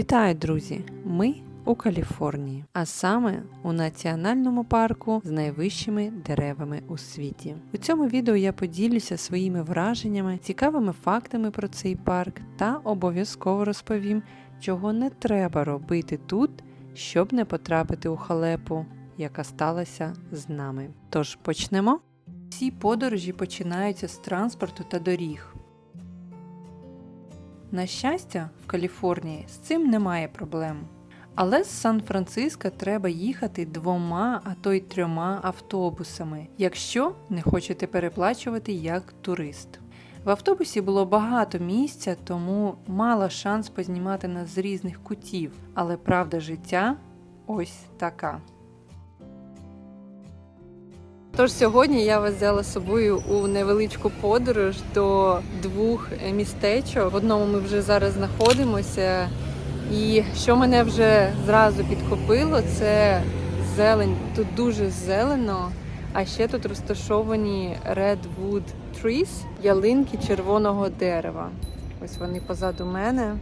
Вітаю, друзі! Ми у Каліфорнії, а саме у національному парку з найвищими деревами у світі. У цьому відео я поділюся своїми враженнями, цікавими фактами про цей парк та обов'язково розповім, чого не треба робити тут, щоб не потрапити у халепу, яка сталася з нами. Тож почнемо. Всі подорожі починаються з транспорту та доріг. На щастя, в Каліфорнії з цим немає проблем. Але з Сан-Франциска треба їхати двома, а то й трьома автобусами, якщо не хочете переплачувати як турист. В автобусі було багато місця, тому мала шанс познімати нас з різних кутів, але правда життя ось така. Тож сьогодні я вас взяла з собою у невеличку подорож до двох містечок. В одному ми вже зараз знаходимося. І що мене вже зразу підхопило, це зелень. Тут дуже зелено, а ще тут розташовані Redwood Trees, ялинки червоного дерева. Ось вони позаду мене.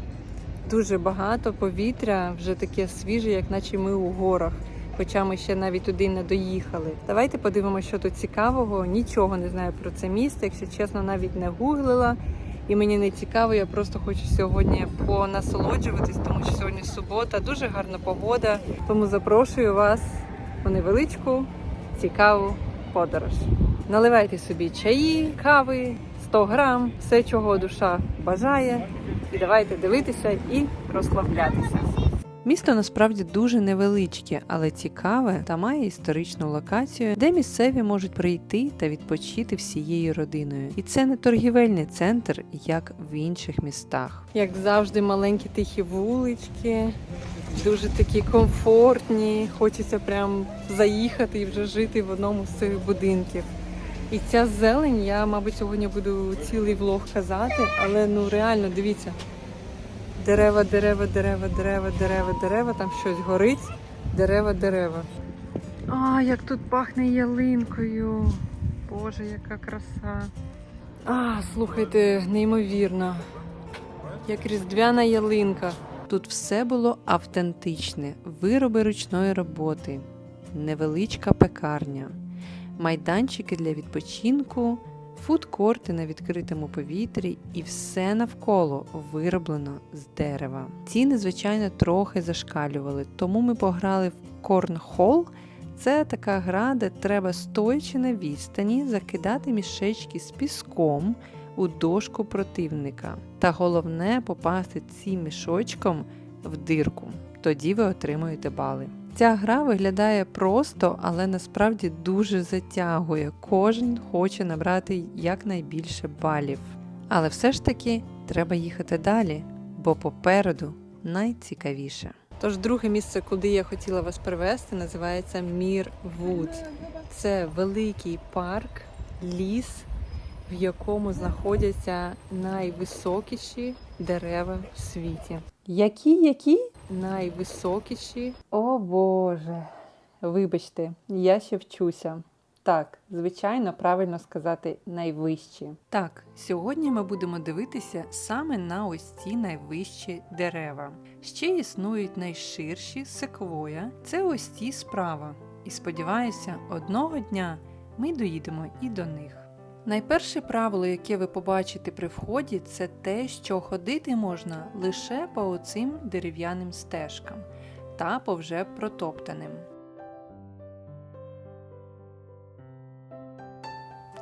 Дуже багато повітря, вже таке свіже, як наче ми у горах. Хоча ми ще навіть туди не доїхали. Давайте подивимося, що тут цікавого. Нічого не знаю про це місто, якщо чесно, навіть не гуглила. І мені не цікаво, я просто хочу сьогодні понасолоджуватись, тому що сьогодні субота, дуже гарна погода. Тому запрошую вас у невеличку цікаву подорож. Наливайте собі чаї, кави, 100 грам, все, чого душа бажає. І давайте дивитися і розслаблятися. Місто насправді дуже невеличке, але цікаве та має історичну локацію, де місцеві можуть прийти та відпочити всією родиною. І це не торгівельний центр, як в інших містах. Як завжди, маленькі тихі вулички, дуже такі комфортні. Хочеться прям заїхати і вже жити в одному з цих будинків. І ця зелень, я, мабуть, сьогодні буду цілий влог казати, але ну реально дивіться. Дерева, дерева, дерева, дерева, дерева, дерева, там щось горить. Дерева, дерева. А, як тут пахне ялинкою. Боже, яка краса. А, слухайте, неймовірно. Як різдвяна ялинка. Тут все було автентичне, вироби ручної роботи, невеличка пекарня, майданчики для відпочинку, фудкорти на відкритому повітрі і все навколо вироблено з дерева. Ціни, звичайно, трохи зашкалювали, тому ми пограли в корнхол. Це така гра, де треба стоячи на відстані закидати мішечки з піском у дошку противника. Та головне попасти цим мішочком в дирку. Тоді ви отримуєте бали. Ця гра виглядає просто, але насправді дуже затягує. Кожен хоче набрати якнайбільше балів. Але все ж таки треба їхати далі, бо попереду найцікавіше. Тож друге місце, куди я хотіла вас привезти, називається Мір Вуд. Це великий парк, ліс, в якому знаходяться найвисокіші дерева в світі. Які, які? Найвисокіші. О Боже. Вибачте, я ще вчуся. Так, звичайно, правильно сказати найвищі. Так, сьогодні ми будемо дивитися саме на ось ці найвищі дерева. Ще існують найширші секвоя. Це ось ці справа. І сподіваюся, одного дня ми доїдемо і до них. Найперше правило, яке ви побачите при вході, це те, що ходити можна лише по оцим дерев'яним стежкам та по вже протоптаним.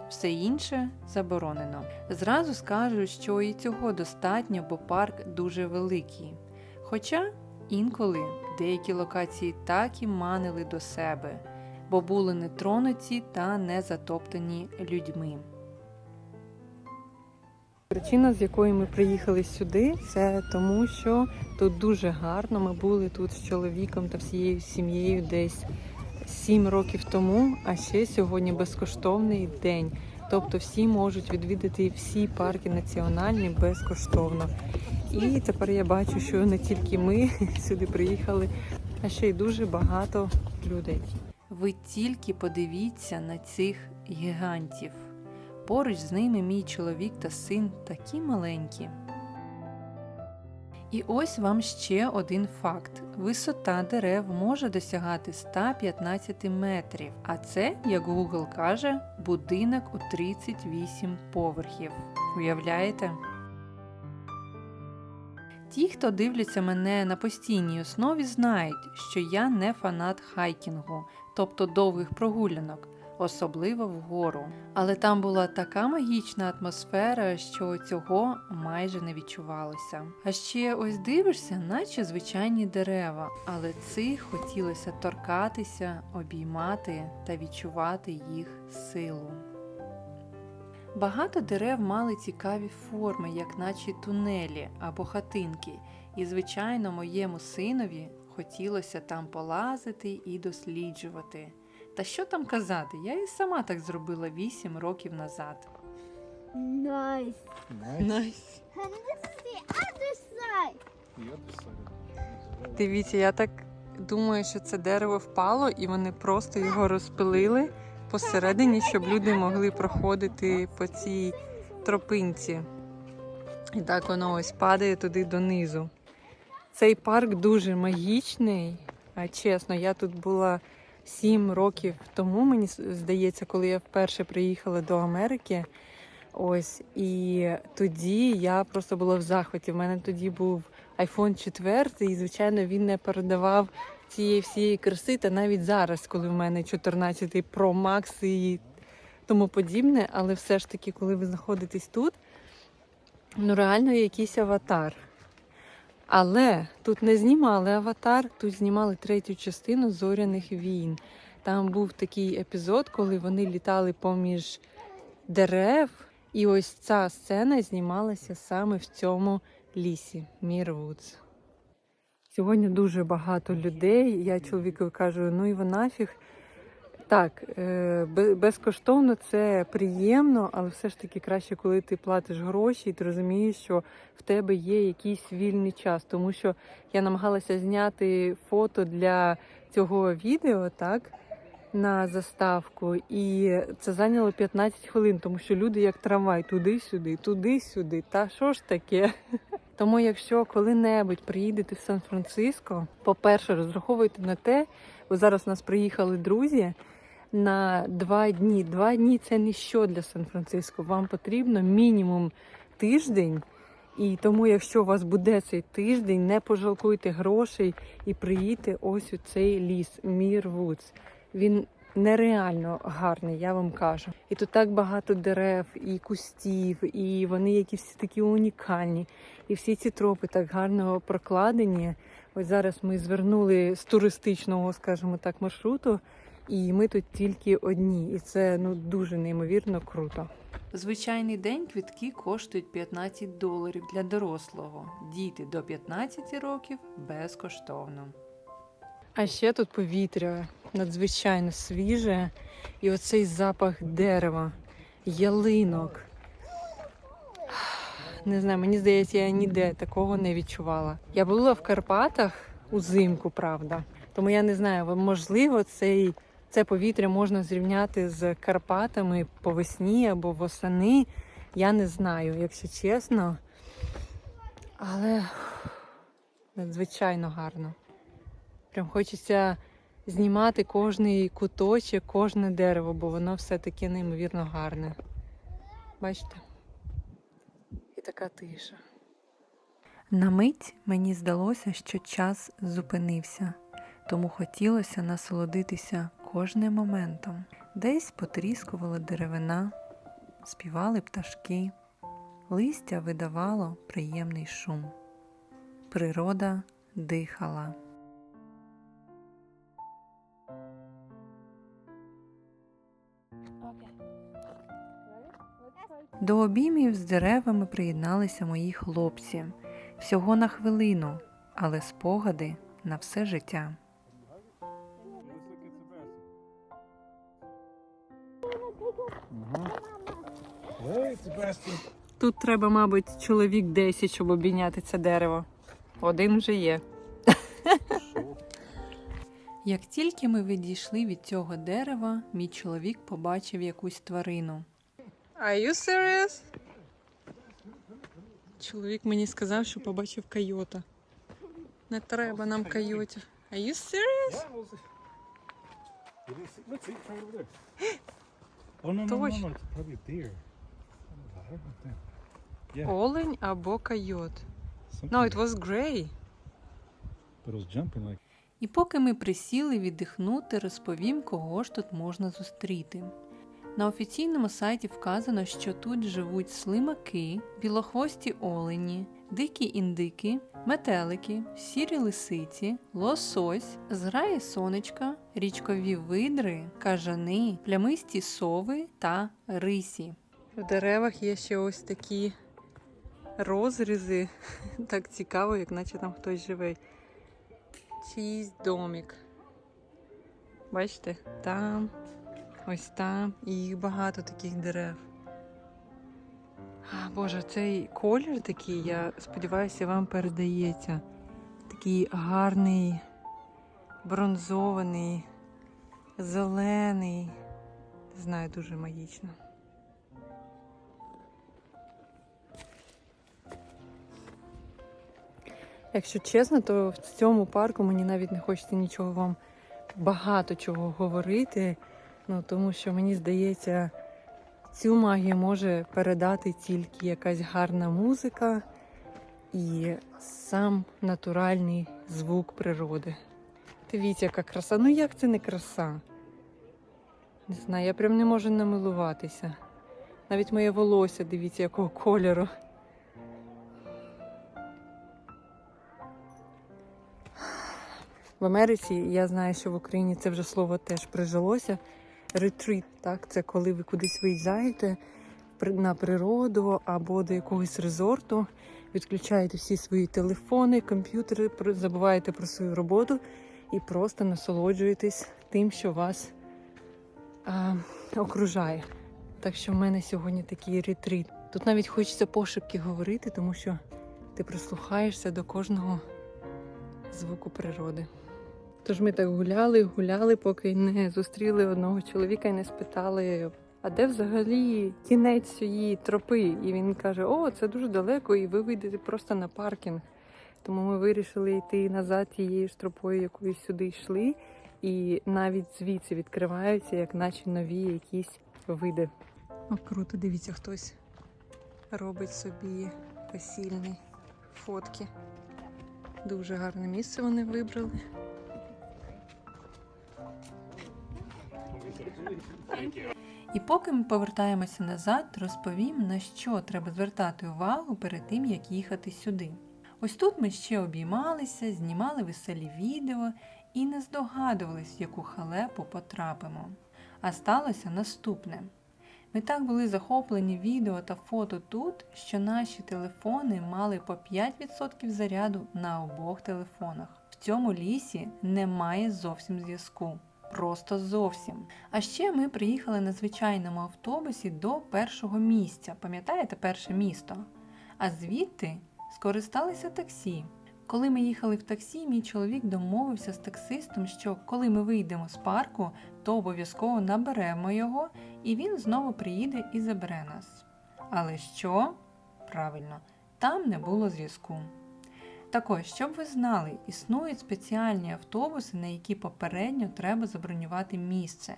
Все інше заборонено. Зразу скажу, що і цього достатньо, бо парк дуже великий. Хоча інколи деякі локації так і манили до себе, бо були не тронуті та не затоптані людьми. Причина, з якої ми приїхали сюди, це тому, що тут дуже гарно. Ми були тут з чоловіком та всією сім'єю десь 7 років тому, а ще сьогодні безкоштовний день. Тобто всі можуть відвідати всі парки національні безкоштовно. І тепер я бачу, що не тільки ми сюди приїхали, а ще й дуже багато людей. Ви тільки подивіться на цих гігантів. Поруч з ними мій чоловік та син такі маленькі. І ось вам ще один факт: висота дерев може досягати 115 метрів, а це, як Google каже, будинок у 38 поверхів. Уявляєте? Ті, хто дивляться мене на постійній основі, знають, що я не фанат хайкінгу, тобто довгих прогулянок, особливо вгору. Але там була така магічна атмосфера, що цього майже не відчувалося. А ще ось дивишся, наче звичайні дерева, але цих хотілося торкатися, обіймати та відчувати їх силу. Багато дерев мали цікаві форми, як наче тунелі або хатинки, і, звичайно, моєму синові хотілося там полазити і досліджувати. Та що там казати, я і сама так зробила 8 років назад. Nice. Найс. Side. Дивіться, я так думаю, що це дерево впало, і вони просто його розпилили посередині, щоб люди могли проходити по цій тропинці. І так воно ось падає туди донизу. Цей парк дуже магічний. А чесно, я тут була 7 років тому, мені здається, коли я вперше приїхала до Америки. Ось і тоді я просто була в захваті. В мене тоді був iPhone 4, і звичайно він не передавав цієї всієї краси. Та навіть зараз, коли в мене 14 Pro Max і тому подібне, але все ж таки, коли ви знаходитесь тут, ну реально якийсь аватар. Але тут не знімали аватар, тут знімали третю частину зоряних війн. Там був такий епізод, коли вони літали поміж дерев. І ось ця сцена знімалася саме в цьому лісі Мірвудс. Сьогодні дуже багато людей. Я чоловікові кажу, ну і нафіг. Так, е, безкоштовно це приємно, але все ж таки краще, коли ти платиш гроші і ти розумієш, що в тебе є якийсь вільний час. Тому що я намагалася зняти фото для цього відео, так, на заставку, і це зайняло 15 хвилин, тому що люди як трамвай, туди-сюди, туди-сюди. Та що ж таке? Тому, якщо коли-небудь приїдете в Сан-Франциско, по-перше, розраховуйте на те, бо зараз у нас приїхали друзі на два дні. Два дні це ніщо для Сан-Франциско. Вам потрібно мінімум тиждень. І тому, якщо у вас буде цей тиждень, не пожалкуйте грошей і приїдьте ось у цей ліс Мірвудс. Він нереально гарний, я вам кажу. І тут так багато дерев і кустів, і вони якісь всі такі унікальні. І всі ці тропи так гарно прокладені. Ось зараз ми звернули з туристичного, скажімо так, маршруту, і ми тут тільки одні. І це ну дуже неймовірно круто. Звичайний день квітки коштують 15 доларів для дорослого. Діти до 15 років безкоштовно. А ще тут повітря надзвичайно свіже, і оцей запах дерева, ялинок. Не знаю, мені здається, я ніде такого не відчувала. Я була в Карпатах узимку, правда. Тому я не знаю, можливо, цей, це повітря можна зрівняти з Карпатами по весні або восени. Я не знаю, якщо чесно. Але надзвичайно гарно. Прям хочеться знімати кожний куточок, кожне дерево, бо воно все таке неймовірно гарне. Бачите? І така тиша. На мить мені здалося, що час зупинився, тому хотілося насолодитися кожним моментом. Десь потріскувала деревина, співали пташки, листя видавало приємний шум. Природа дихала. До обіймів з деревами приєдналися мої хлопці. Всього на хвилину, але спогади на все життя. Тут треба, мабуть, чоловік 10, щоб обійняти це дерево. Один вже є. Як тільки ми відійшли від цього дерева, мій чоловік побачив якусь тварину. Are you serious? Чоловік мені сказав, що побачив койота. Не треба нам койотів. Are you serious? Точно. Yeah. Олень або койот. No, it was grey. But it was jumping like. І поки ми присіли віддихнути, розповім, кого ж тут можна зустріти. На офіційному сайті вказано, що тут живуть слимаки, білохвості олені, дикі індики, метелики, сірі лисиці, лосось, зграї сонечка, річкові видри, кажани, плямисті сови та рисі. В деревах є ще ось такі розрізи. Так цікаво, як наче там хтось живе чийсь домик. Бачите, там, ось там, і їх багато таких дерев. Боже, цей колір такий, я сподіваюся, вам передається. Такий гарний, бронзований, зелений. Не знаю, дуже магічно. Якщо чесно, то в цьому парку мені навіть не хочеться нічого вам багато чого говорити. Ну тому що мені здається, цю магію може передати тільки якась гарна музика і сам натуральний звук природи. Дивіться, яка краса. Ну як це не краса? Не знаю, я прям не можу намилуватися. Навіть моє волосся, дивіться, якого кольору. В Америці я знаю, що в Україні це вже слово теж прижилося. Ретріт, так, це коли ви кудись виїжджаєте на природу або до якогось резорту, відключаєте всі свої телефони, комп'ютери, забуваєте про свою роботу і просто насолоджуєтесь тим, що вас а, окружає. Так що в мене сьогодні такий ретріт. Тут навіть хочеться пошепки говорити, тому що ти прислухаєшся до кожного звуку природи. Тож ми так гуляли, гуляли, поки не зустріли одного чоловіка і не спитали, а де взагалі кінець цієї тропи? І він каже: О, це дуже далеко, і ви вийдете просто на паркінг. Тому ми вирішили йти назад тією ж тропою, якою сюди йшли, і навіть звідси відкриваються, як наче нові якісь види. О, круто, дивіться, хтось робить собі весільні фотки. Дуже гарне місце вони вибрали. І поки ми повертаємося назад, розповім, на що треба звертати увагу перед тим, як їхати сюди. Ось тут ми ще обіймалися, знімали веселі відео і не здогадувались, в яку халепу потрапимо. А сталося наступне. Ми так були захоплені відео та фото тут, що наші телефони мали по 5% заряду на обох телефонах. В цьому лісі немає зовсім зв'язку. Просто зовсім. А ще ми приїхали на звичайному автобусі до першого місця. Пам'ятаєте перше місто? А звідти скористалися таксі. Коли ми їхали в таксі, мій чоловік домовився з таксистом, що коли ми вийдемо з парку, то обов'язково наберемо його, і він знову приїде і забере нас. Але що? Правильно, там не було зв'язку. Так ось, щоб ви знали, існують спеціальні автобуси, на які попередньо треба забронювати місце.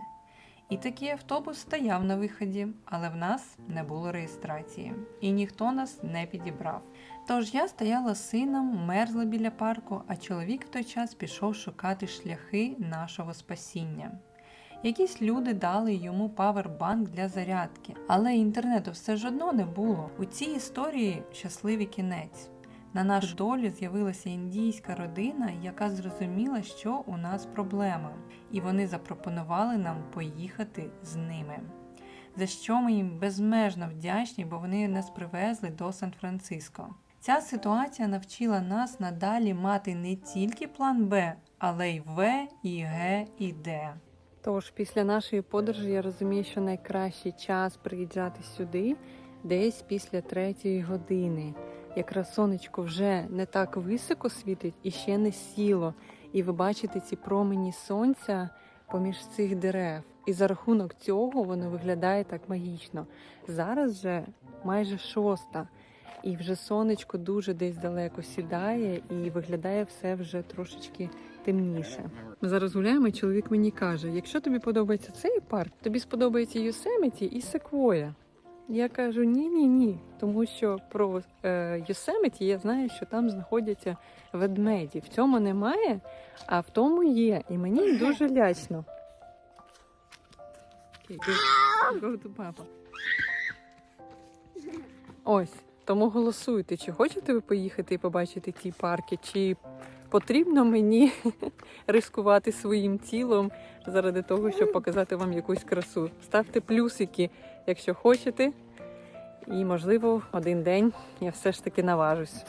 І такий автобус стояв на виході, але в нас не було реєстрації, і ніхто нас не підібрав. Тож я стояла з сином, мерзла біля парку, а чоловік в той час пішов шукати шляхи нашого спасіння. Якісь люди дали йому павербанк для зарядки, але інтернету все ж одно не було. У цій історії щасливий кінець. На нашу долю з'явилася індійська родина, яка зрозуміла, що у нас проблема, і вони запропонували нам поїхати з ними. За що ми їм безмежно вдячні, бо вони нас привезли до Сан-Франциско. Ця ситуація навчила нас надалі мати не тільки план Б, але й В, і Г, і Д. Тож після нашої подорожі я розумію, що найкращий час приїжджати сюди десь після третьої години. Якраз сонечко вже не так високо світить і ще не сіло. І ви бачите ці промені сонця поміж цих дерев. І за рахунок цього воно виглядає так магічно. Зараз вже майже шоста. і вже сонечко дуже десь далеко сідає, і виглядає все вже трошечки темніше. Ми зараз гуляємо, і чоловік мені каже: якщо тобі подобається цей парк, тобі сподобається Юсеміті і Секвоя. Я кажу ні, ні. Тому що про Йосемиті я знаю, що там знаходяться ведмеді. В цьому немає, а в тому є. І мені дуже papa. Ось. Тому голосуйте, чи хочете ви поїхати і побачити ті парки, чи потрібно мені ризикувати своїм тілом заради того, щоб показати вам якусь красу. Ставте плюсики, якщо хочете. І, можливо, один день я все ж таки наважусь.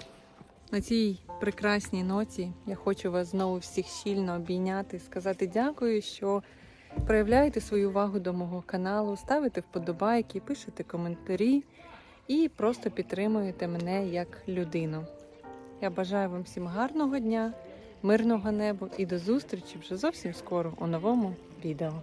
На цій прекрасній ноті я хочу вас знову всіх щільно обійняти, сказати дякую, що проявляєте свою увагу до мого каналу, ставите вподобайки, пишете коментарі і просто підтримуєте мене як людину. Я бажаю вам всім гарного дня, мирного неба і до зустрічі вже зовсім скоро у новому відео.